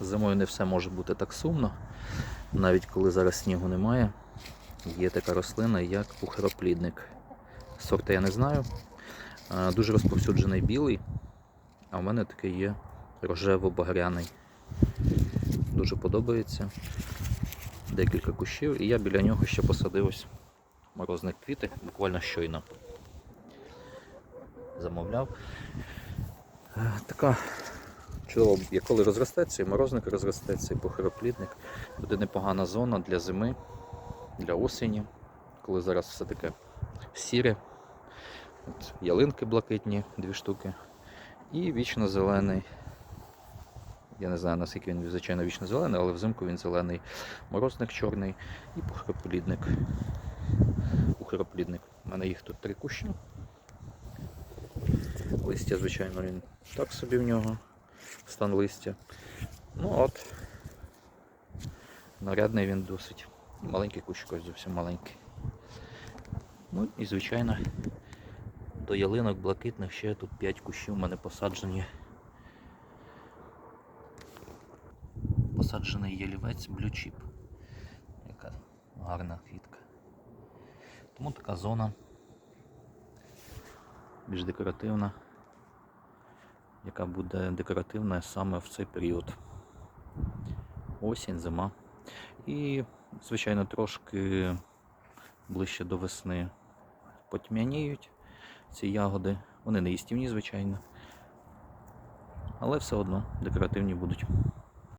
Зимою не все може бути так сумно. Навіть коли зараз снігу немає, є така рослина, як пухироплідник. Сорта я не знаю. Е, Дуже розповсюджений білий, а в мене такий є рожево-багряний. Дуже подобається. Декілька кущів, і я біля нього ще посадив ось морозних квіти, буквально щойно замовляв. Е, Така чудова, як коли розростеться, і морозник розростеться, і похороплідник. Буде непогана зона для зими, для осені, коли зараз все таке сіре. От ялинки блакитні, дві штуки. І вічно зелений. Я не знаю, наскільки він, звичайно, вічно зелений, але взимку він зелений. Морозник чорний і пухроплідник. Пухроплідник. У мене їх тут три кущі. Листя, звичайно, він так собі в нього. Стан листя. Ну от. Нарядний він досить. Маленький кущик зовсім маленький. Ну і звичайно до ялинок блакитних ще тут 5 кущів у мене посаджені. Посаджений ялівець блючіп. Яка гарна квітка. Тому така зона більш декоративна, яка буде декоративна саме в цей період. Осінь, зима. І, звичайно, трошки ближче до весни потьмяніють ці ягоди. Вони не їстівні, звичайно. Але все одно декоративні будуть.